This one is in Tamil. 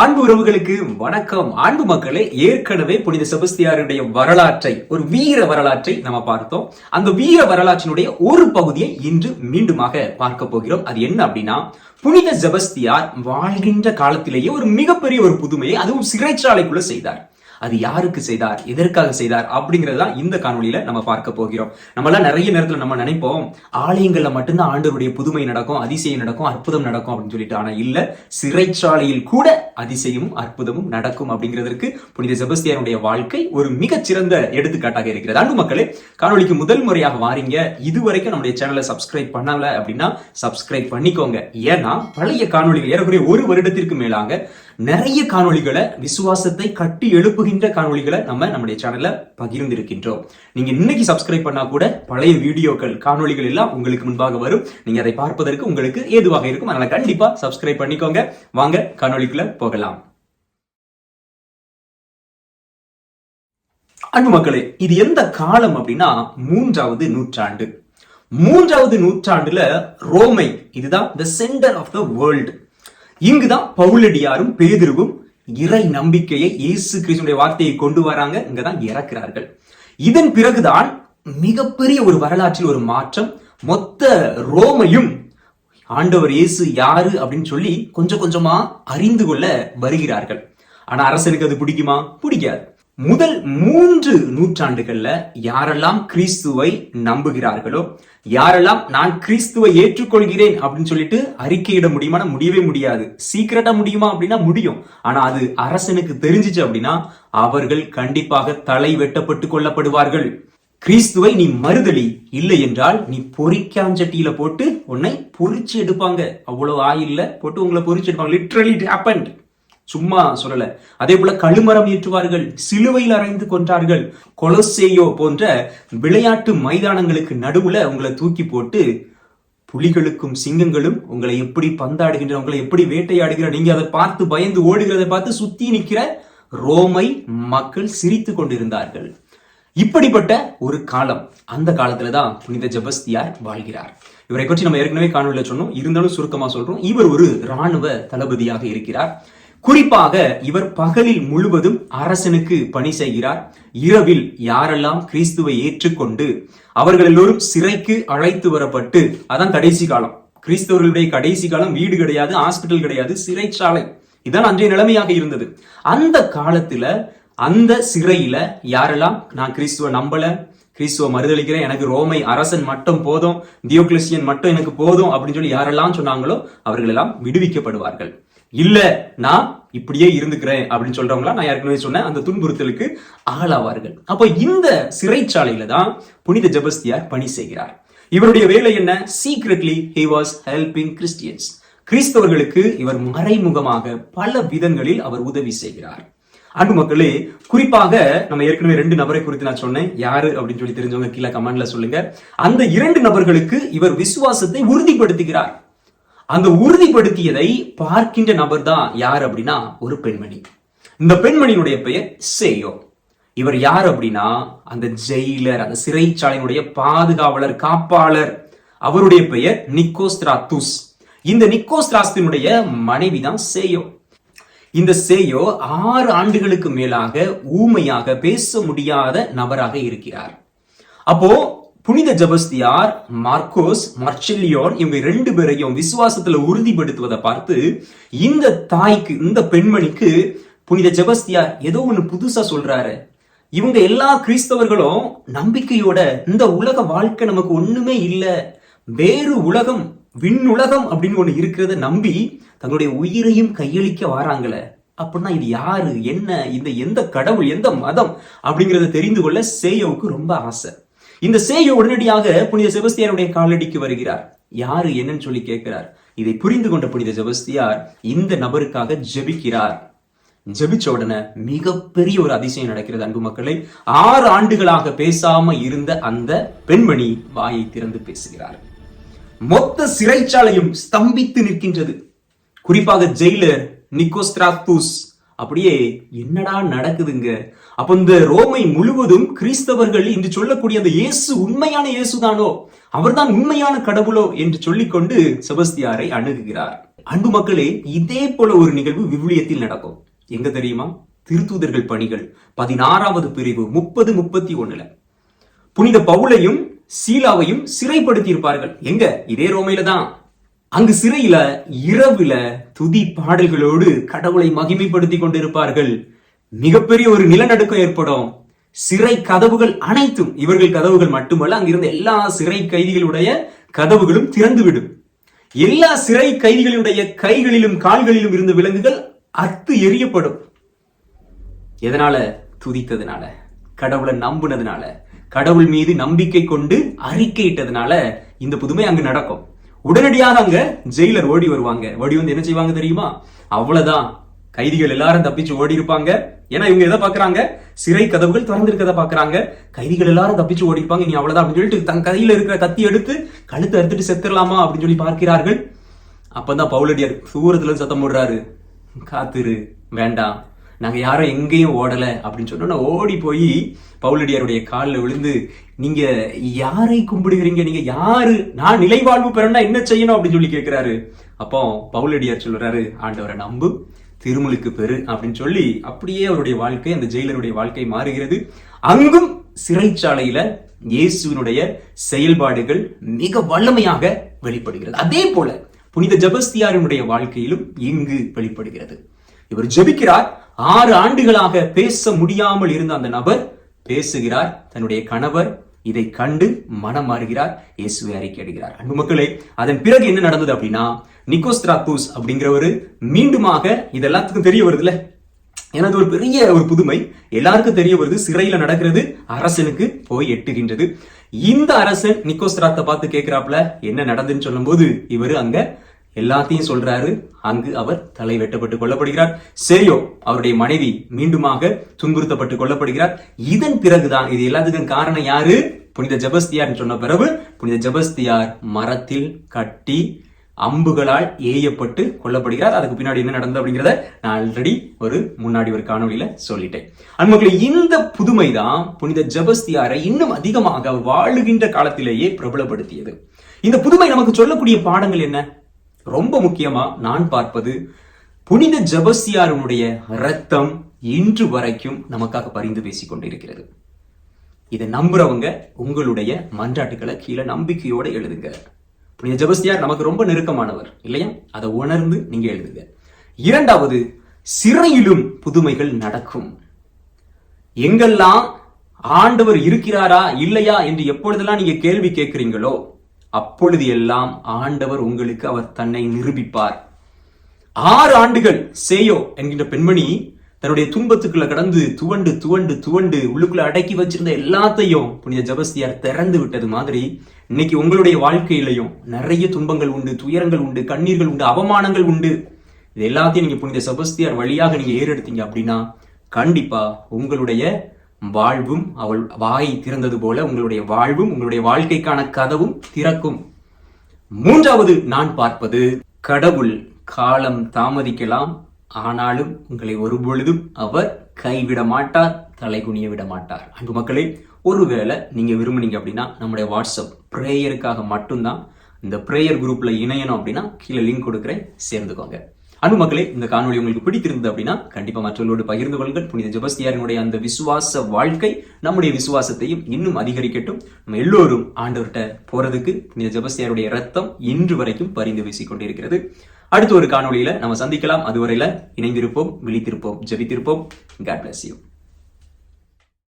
அன்பு உறவுகளுக்கு வணக்கம். அன்பு மக்களே ஏற்கனவே புனித செபஸ்தியாருடைய வரலாற்றை ஒரு வீர வரலாற்றை நம்ம பார்த்தோம். அந்த வீர வரலாற்றினுடைய ஒரு பகுதியை இன்று மீண்டுமாக பார்க்க போகிறோம். அது என்ன அப்படின்னா புனித செபஸ்தியார் வாழ்கின்ற காலத்திலேயே ஒரு மிகப்பெரிய ஒரு புதுமையை அதுவும் சிறைச்சாலைக்குள்ள செய்தார். அது யாருக்கு செய்தார் எதற்காக செய்தார் அப்படிங்கறது தான் இந்த காணொலியில நம்ம பார்க்க போகிறோம். நம்ம எல்லாம் நிறைய நேரத்துல நம்ம நினைப்போம் ஆலயங்கள்ல மட்டும்தான் ஆண்டவருடைய புதுமை நடக்கும் அதிசயம் நடக்கும் அற்புதம் நடக்கும் அப்படின்னு சொல்லிட்டு. ஆனா இல்ல சிறைச்சாலையில் கூட அதிசயமும் அற்புதமும் நடக்கும் அப்படிங்கிறதற்கு புனித செபஸ்தியாருடைய வாழ்க்கை ஒரு மிகச்சிறந்த எடுத்துக்காட்டாக இருக்கிறது. அன்பு மக்களே காணொலிக்கு முதல் முறையாக வாரீங்க. இதுவரைக்கும் நம்முடைய சேனலை சப்ஸ்கிரைப் பண்ணல அப்படின்னா சப்ஸ்கிரைப் பண்ணிக்கோங்க. ஏன்னா பழைய காணொலிகள் ஏறக்குறைய ஒரு வருடத்திற்கு மேலாக நிறைய காணொளிகளை விசுவாசத்தை கட்டி எழுப்புகின்ற காணொளிகளை நம்ம நம்முடைய சேனல்ல பகிர்ந்திருக்கின்றோம். நீங்க இன்னைக்கு சப்ஸ்கிரைப் பண்ணா கூட பழைய வீடியோக்கள் காணொளிகள் எல்லாம் உங்களுக்கு முன்பாக வரும். நீங்க அதை பார்ப்பதற்கு உங்களுக்கு ஏதுவாக இருக்கும். அதனால கண்டிப்பா சப்ஸ்கிரைப் பண்ணிக்கோங்க. வாங்க காணொளிக்குள்ள போகலாம். அன்பு மக்களே இது எந்த காலம் அப்படின்னா மூன்றாவது நூற்றாண்டு. மூன்றாவது நூற்றாண்டுல ரோமை இதுதான் the centre of the world இங்குதான் பவுலடியாரும் பேதிருவும் இறை நம்பிக்கையை இயேசு கிறிஸ்துடைய வார்த்தையை கொண்டு வராங்க இங்கதான் இறக்கிறார்கள். இதன் பிறகுதான் மிகப்பெரிய ஒரு வரலாற்றில் ஒரு மாற்றம் மொத்த ரோமையும் ஆண்டவர் இயேசு யாரு அப்படின்னு சொல்லி கொஞ்சம் கொஞ்சமா அறிந்து கொள்ள வருகிறார்கள். ஆனா அரசனுக்கு அது பிடிக்குமா? பிடிக்காது. முதல் மூன்று நூற்றாண்டுகள்ல யாரெல்லாம் கிறிஸ்துவை நம்புகிறார்களோ யாரெல்லாம் நான் கிறிஸ்துவை ஏற்றுக்கொள்கிறேன் அப்படின்னு சொல்லிட்டு அறிக்கையிட முடியுமா? முடியவே முடியாது. சீக்கிரட்டா முடியுமா அப்படின்னா முடியும். ஆனா அது அரசனுக்கு தெரிஞ்சிச்சு அப்படின்னா அவர்கள் கண்டிப்பாக தலை வெட்டப்பட்டு கொள்ளப்படுவார்கள் கிறிஸ்துவை நீ மறுதளி இல்லை என்றால் நீ பொறிக்காஞ்சட்டியில போட்டு உன்னை பொறிச்சு எடுப்பாங்க. அவ்வளவு ஆயில்ல போட்டு உங்களை பொறிச்சு எடுப்பாங்க. லிட்ரலி ஹேப்பன்ட் சும்மா சொல்லல. அதே போல கழுமரம் ஏற்றுவார்கள் சிலுவையில் அறைந்து கொன்றார்கள். கொலசேயோ போன்ற விளையாட்டு மைதானங்களுக்கு நடுவுல உங்களை தூக்கி போட்டு புலிகளுக்கும் சிங்கங்களும் உங்களை எப்படி பந்தாடுகின்ற உங்களை எப்படி வேட்டையாடுகிற நீங்க அதை பார்த்து பயந்து ஓடுகிறதை பார்த்து சுத்தி நிற்கிற ரோமை மக்கள் சிரித்து கொண்டிருந்தார்கள். இப்படிப்பட்ட ஒரு காலம் அந்த காலத்துல தான் புனித ஜபஸ்தியார் வாழ்கிறார். இவரை பற்றி நம்ம ஏற்கனவே காணொலியில் சொன்னோம். இருந்தாலும் சுருக்கமா சொல்றோம். இவர் ஒரு ராணுவ தளபதியாக இருக்கிறார். குறிப்பாக இவர் பகலில் முழுவதும் அரசனுக்கு பணி செய்கிறார். இரவில் யாரெல்லாம் கிறிஸ்துவை ஏற்றுக்கொண்டு அவர்கள் எல்லோரும் சிறைக்கு அழைத்து வரப்பட்டு அதான் கடைசி காலம். கிறிஸ்தவர்களுடைய கடைசி காலம் வீடு கிடையாது ஹாஸ்பிட்டல் கிடையாது சிறைச்சாலை. இதான் அன்றைய நிலைமையாக இருந்தது. அந்த காலத்துல அந்த சிறையில யாரெல்லாம் நான் கிறிஸ்துவ நம்பல கிறிஸ்துவ மறுதளிக்கிறேன் எனக்கு ரோமை அரசன் மட்டும் போதும் தியோக்லிசியன் மட்டும் எனக்கு போதும் அப்படின்னு சொல்லி யாரெல்லாம் சொன்னாங்களோ அவர்களெல்லாம் விடுவிக்கப்படுவார்கள். இல்ல நான் இப்படியே இருந்துக்கிறேன் அப்படின்னு சொல்றவங்களா நான் ஏற்கனவே சொன்னேன். அந்த துன்புறுத்தலுக்கு ஆளாவார்கள். அப்போ இந்த சிறைச்சாலையில தான் புனித ஜபஸ்தியார் பணி செய்கிறார். இவருடைய வேலை என்ன? Secretly he was helping Christians கிறிஸ்தவர்களுக்கு இவர் மறைமுகமாக பல விதங்களில் அவர் உதவி செய்கிறார். அன்பு மக்களே குறிப்பாக நம்ம ஏற்கனவே ரெண்டு நபரை குறித்து நான் சொன்னேன். யாரு அப்படின்னு சொல்லி தெரிஞ்சவங்க கீழே கமெண்ட்ல சொல்லுங்க. அந்த இரண்டு நபர்களுக்கு இவர் விசுவாசத்தை உறுதிப்படுத்துகிறார். அந்த உறுதிப்படுத்தியதை பார்க்கின்ற நபர் தான் யார் அப்படின்னா ஒரு பெண்மணி. இந்த பெண்மணியினுடைய பெயர் சேயோ. இவர் யார் அப்படின்னா அந்த ஜெயிலர் அந்த சிறைச்சாலையினுடைய பாதுகாவலர் காப்பாளர். அவருடைய பெயர் நிக்கோஸ்திராத்துஸ் இந்த நிக்கோஸ்திராஸ்தினுடைய மனைவி தான் சேயோ. இந்த சேயோ ஆறு ஆண்டுகளுக்கு மேலாக ஊமையாக பேச முடியாத நபராக இருக்கிறார். அப்போ புனித ஜபஸ்தியார் மார்க்கோஸ் மர்ச்செல்லியோன் இவங்க ரெண்டு பேரையும் விசுவாசத்துல உறுதிப்படுத்துவதை பார்த்து இந்த தாய்க்கு இந்த பெண்மணிக்கு புனித ஜபஸ்தியார் ஏதோ ஒன்று புதுசா சொல்றாரு. இவங்க எல்லா கிறிஸ்தவர்களும் நம்பிக்கையோட இந்த உலக வாழ்க்கை நமக்கு ஒண்ணுமே இல்லை வேறு உலகம் விண்ணுலகம் அப்படின்னு ஒன்று இருக்கிறத நம்பி தங்களுடைய உயிரையும் கையளிக்க வராங்களே. அப்படின்னா இது யாரு என்ன இந்த எந்த கடவுள் எந்த மதம் அப்படிங்கிறத தெரிந்து கொள்ள சேயோவுக்கு ரொம்ப ஆசை. இந்த சேயு உடனடியாக புனித செபஸ்தியாருடைய காலடிக்கு வருகிறார். யாரு என்னன்னு சொல்லி கேட்கிறார். இதை புரிந்து கொண்ட புனித செபஸ்தியார் இந்த நபருக்காக ஜெபிக்கிறார். ஜெபிச்ச உடனே மிகப்பெரிய ஒரு அதிசயம் நடக்கிறது அன்பு மக்களை. ஆறு ஆண்டுகளாக பேசாம இருந்த அந்த பெண்மணி வாயை திறந்து பேசுகிறார். மொத்த சிறைச்சாலையும் ஸ்தம்பித்து நிற்கின்றது. குறிப்பாக ஜெயிலர் நிக்கோஸ்திராத்தூஸ் அப்படியே என்னடா நடக்குதுங்க? அப்ப இந்த ரோமை முழுவதும் கிறிஸ்தவர்கள் இன்று சொல்லக்கூடிய அந்த இயேசு உண்மையான இயேசுதானோ? அவர்தான் உண்மையான கடவுளோ என்று சொல்லிக்கொண்டு செபஸ்தியாரை அணுகுகிறார். அன்பு மக்களே இதே போல ஒரு நிகழ்வு விவிலியத்தில் நடக்கும். எங்க தெரியுமா? திருத்தூதர்கள் பணிகள் பதினாறாவது பிரிவு முப்பது முப்பத்தி ஒண்ணுல. புனித பவுலையும் சீலாவையும் சிறைப்படுத்தி இருப்பார்கள் எங்க? இதே ரோமையில தான் அங்கு சிறையில இரவுல துதி பாடல்களோடு கடவுளை மகிமைப்படுத்தி கொண்டிருப்பார்கள். மிகப்பெரிய ஒரு நிலநடுக்கம் ஏற்படும். சிறை கதவுகள் அனைத்தும் இவர்கள் கதவுகள் மட்டுமல்ல அங்கிருந்த எல்லா சிறை கைதிகளுடைய கதவுகளும் திறந்துவிடும். எல்லா சிறை கைதிகளுடைய கைகளிலும் கால்களிலும் இருந்த விலங்குகள் அத்து எரியப்படும் எதனால? துதித்ததுனால. கடவுளை நம்புனதுனால. கடவுள் மீது நம்பிக்கை கொண்டு அறிக்கையிட்டதுனால இந்த புதுமை அங்கு நடக்கும். உடனடியாக அங்க ஜெயிலர் ஓடி வருவாங்க. ஓடி வந்து என்ன செய்வாங்க தெரியுமா? அவ்வளவுதான். கைதிகள் எல்லாரும் தப்பிச்சு ஓடி இருப்பாங்க. ஏன்னா இவங்க எதை பாக்குறாங்க சிறை கதவுகள் திறந்திருக்கத பாக்குறாங்க கைதிகள் எல்லாரும் தப்பிச்சு ஓடி இருப்பாங்க. நீ அவ்வளவுதான் அப்படின்னு சொல்லிட்டு தன் கையில இருக்கிற கத்தி எடுத்து கழுத்தை அறுத்துட்டு செத்துடலாமா அப்படின்னு சொல்லி பார்க்கிறார்கள். அப்பதான் பவுலடியார் தூரத்துல சத்தம் போடுறாரு. காத்துரு வேண்டாம். நாங்க யாரும் எங்கேயும் ஓடலை அப்படின்னு சொன்னோன்னா ஓடி போய் பவுலடியாருடைய காலில் விழுந்து நீங்க யாரை கும்பிடுகிறீங்க? நீங்க யாரு? நான் நிலை வாழ்வு பெறனா என்ன செய்யணும்? அப்படின்னு சொல்லி கேட்கிறாரு அப்போ பவுலடியார் சொல்கிறாரு ஆண்டவரை நம்பு திருமுழுக்கு பெரு அப்படின்னு சொல்லி அப்படியே அவருடைய வாழ்க்கை அந்த ஜெயிலருடைய வாழ்க்கை மாறுகிறது. அங்கும் சிறைச்சாலையில இயேசுவினுடைய செயல்பாடுகள் மிக வல்லமையாக வெளிப்படுகிறது. அதே போல புனித ஜபஸ்தியாரினுடைய வாழ்க்கையிலும் இங்கு வெளிப்படுகிறது. இவர் ஜெபிக்கிறார் ஆறு ஆண்டுகளாக பேச முடியாமல் இருந்த அந்த நபர் பேசுகிறார். தன்னுடைய கணவர் இதை கண்டு மனம் மாறுகிறார். இயேசுவை அறிக்கையிடுகிறார் அன்பு மக்களே அதன் பிறகு என்ன நடந்தது அப்படின்னா நிக்கோஸ்திராத்தூஸ் அப்படிங்கிறவரு மீண்டுமாக இது எல்லாத்துக்கும் தெரிய வருதுல்ல? ஏன்னா அது ஒரு பெரிய ஒரு புதுமை எல்லாருக்கும் தெரிய வருது சிறையில நடக்கிறது அரசனுக்கு போய் எட்டுகின்றது. இந்த அரசன் நிக்கோஸ்திராத்தை பார்த்து கேட்கிறாப்ல என்ன நடந்துன்னு சொல்லும் போது இவரு அங்க எல்லாத்தையும் சொல்றாரு. அங்கு அவர் தலை வெட்டப்பட்டு கொல்லப்படுகிறார் சரியோ அவருடைய மனைவி மீண்டுமாக துன்புறுத்தப்பட்டு கொல்லப்படுகிறார் இதன் பிறகுதான் இது எல்லாத்துக்கும் காரணம் யாரு? புனித ஜபஸ்தியார் சொன்ன பிறகு புனித ஜபஸ்தியார் மரத்தில் கட்டி அம்புகளால் ஏயப்பட்டு கொல்லப்படுகிறார். அதுக்கு பின்னாடி என்ன நடந்தது அப்படிங்கிறத நான் ஆல்ரெடி ஒரு முன்னாடி ஒரு காணொலியில சொல்லிட்டேன். அன்பர்களே இந்த புதுமை தான் புனித ஜபஸ்தியாரை இன்னும் அதிகமாக வாழுகின்ற காலத்திலேயே பிரபலப்படுத்தியது. இந்த புதுமை நமக்கு சொல்லக்கூடிய பாடங்கள் என்ன? ரொம்ப முக்கியமா நான் பார்ப்பது புனித ஜபஸ்தியாருடைய ரத்தம் இன்று வரைக்கும் நமக்காக பரிந்து பேசிக் கொண்டிருக்கிறது. இதை நம்புறவங்க உங்களுடைய மன்றாட்டுகளை கீழே நம்பிக்கையோட எழுதுங்க. புனித ஜபஸ்தியார் நமக்கு ரொம்ப நெருக்கமானவர் இல்லையா? அதை உணர்ந்து நீங்க எழுதுங்க. இரண்டாவது சிறையிலும் புதுமைகள் நடக்கும். எங்கெல்லாம் ஆண்டவர் இருக்கிறாரா இல்லையா என்று எப்பொழுதெல்லாம் நீங்க கேள்வி கேட்கிறீங்களோ அப்பொழுது எல்லாம் ஆண்டவர் உங்களுக்கு அவர் தன்னை நிரூபிப்பார். ஆறு ஆண்டுகள் சேயோ என்கின்ற பெண்மணி தன்னுடைய துன்பத்துக்குள்ள கடந்து துவண்டு துவண்டு துவண்டு உள்ளுக்குள்ள அடக்கி வச்சிருந்த எல்லாத்தையும் புனித ஜபஸ்தியார் திறந்து விட்டது மாதிரி இன்னைக்கு உங்களுடைய வாழ்க்கையிலையும் நிறைய துன்பங்கள் உண்டு துயரங்கள் உண்டு கண்ணீர்கள் உண்டு அவமானங்கள் உண்டு. இது எல்லாத்தையும் நீங்க புனித செபஸ்தியார் வழியாக நீங்க ஏறெடுத்தீங்க அப்படின்னா கண்டிப்பா உங்களுடைய வாழ்வும் அவள் வாய் திறந்தது போல உங்களுடைய வாழ்வும் உங்களுடைய வாழ்க்கைக்கான கதவும் திறக்கும். மூன்றாவது நான் பார்ப்பது கடவுள் காலம் தாமதிக்கலாம் ஆனாலும் உங்களை ஒருபொழுதும் அவர் கைவிட மாட்டார் தலை குனிய விட மாட்டார். அன்பு மக்களே ஒருவேளை நீங்கள் விரும்புனீங்க அப்படின்னா நம்முடைய வாட்ஸ்அப் ப்ரேயருக்காக மட்டும்தான் இந்த ப்ரேயர் குரூப்பில் இணையணும் அப்படின்னா கீழே லிங்க் கொடுக்குறேன் சேர்ந்துக்கோங்க. அன்பு மக்களே இந்த காணொலி உங்களுக்கு பிடித்திருந்தது அப்படின்னா கண்டிப்பா மற்றவர்களோடு பகிர்ந்து கொள்ளுங்கள். புனித ஜபஸ்தியாரினுடைய அந்த விசுவாச வாழ்க்கை நம்முடைய விசுவாசத்தையும் இன்னும் அதிகரிக்கட்டும். நம்ம எல்லோரும் ஆண்டவர்கிட்ட போறதுக்கு புனித ஜபஸ்தியாருடைய ரத்தம் இன்று வரைக்கும் பரிந்து வீசிக் கொண்டிருக்கிறது அடுத்த ஒரு காணொலியில நம்ம சந்திக்கலாம். அதுவரையில இணைந்திருப்போம் விழித்திருப்போம் ஜபித்திருப்போம். God bless you